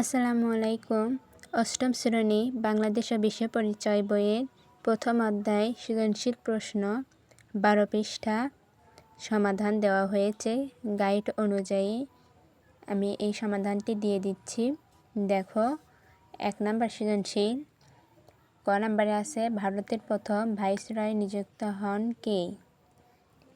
আসসালামু আলাইকুম। অষ্টম শ্রেণি বাংলাদেশ ও বিশ্ব পরিচয় বইয়ের প্রথম অধ্যায় সৃজনশীল প্রশ্ন বারো পৃষ্ঠা। সমাধান দেওয়া হয়েছে। গাইড অনুযায়ী আমি এই সমাধানটি দিয়ে দিচ্ছি। দেখো, এক নম্বর সৃজনশীল। ক নম্বরে আছে, ভারতের প্রথম ভাইসরয় নিযুক্ত হন কে?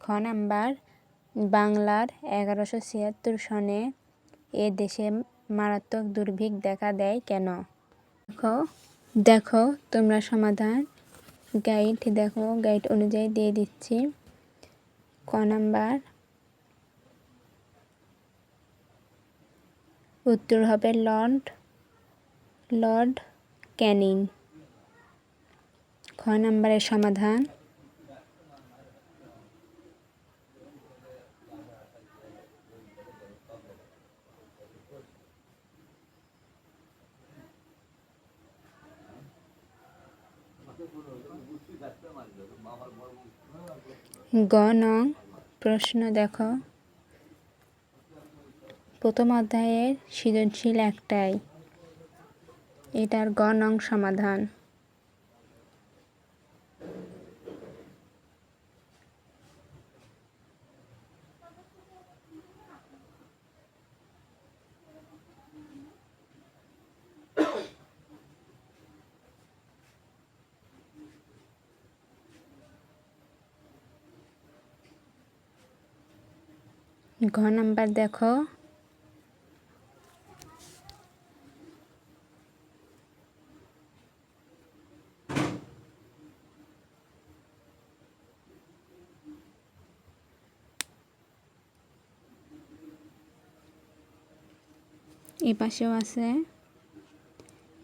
খ নাম্বার, বাংলার এগারোশো ছিয়াত্তর সনে এ দেশে মারাত্মক দুর্ভিক্ষ দেখা দেয় কেন? দেখো দেখো, তোমরা সমাধান। গাইড দেখো গাইড অনুযায়ী দিয়ে দিচ্ছি। ক নাম্বার? উত্তর হবে লর্ড। লর্ড ক্যানিং। খ নাম্বারের সমাধান? গ নং প্রশ্ন দেখো। প্রথম অধ্যায়ের সৃজনশীল একটাই। এটার গ নং সমাধান। ঘ নাম্বার দেখো। এ পাশেও আছে।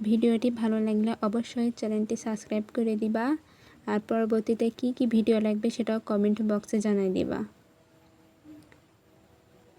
ভিডিওটি ভালো লাগলে অবশ্যই চ্যানেলটি সাবস্ক্রাইব করে দিবা। আর পরবর্তীতে কি কি ভিডিও লাগবে সেটাও কমেন্ট বক্সে জানাই দিবা।